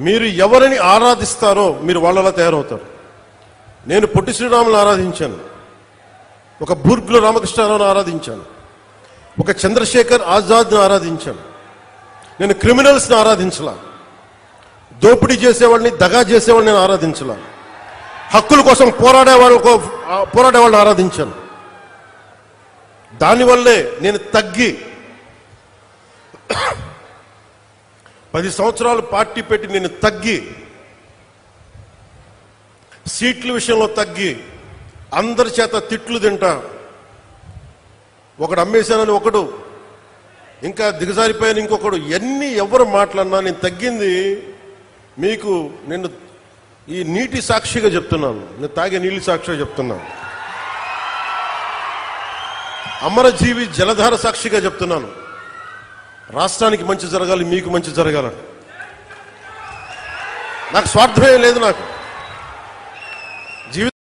మీరు ఎవరిని ఆరాధిస్తారో మీరు వాళ్ళలా తయారవుతారు. నేను పొట్టి శ్రీరాములను ఆరాధించాను. ఒక బూర్గుల రామకృష్ణారావును ఆరాధించాను. ఒక చంద్రశేఖర్ ఆజాద్ను ఆరాధించాను. నేను క్రిమినల్స్ని ఆరాధించలా. దోపిడీ చేసేవాడిని దగా చేసేవాడిని నేను ఆరాధించలా. హక్కుల కోసం పోరాడే వాళ్ళకు పోరాడే వాళ్ళని ఆరాధించాను. దానివల్లే నేను తగ్గి పది సంవత్సరాలు పార్టీ పెట్టి నేను తగ్గి సీట్ల విషయంలో తగ్గి అందరి చేత తిట్లు తింటా. ఒకడు అమ్మేశానని ఒకడు ఇంకా దిగజారిపోయాను ఇంకొకడు. ఎన్ని ఎవరు మాట్లాడినా నేను తగ్గింది మీకు నేను ఈ నీటి సాక్షిగా చెప్తున్నాను. నేను తాగే నీళ్ళు సాక్షిగా చెప్తున్నాను. అమరజీవి జలధార సాక్షిగా చెప్తున్నాను. రాష్ట్రానికి మంచి జరగాలి మీకు మంచి జరగాలని. నాకు స్వార్థమే లేదు నాకు.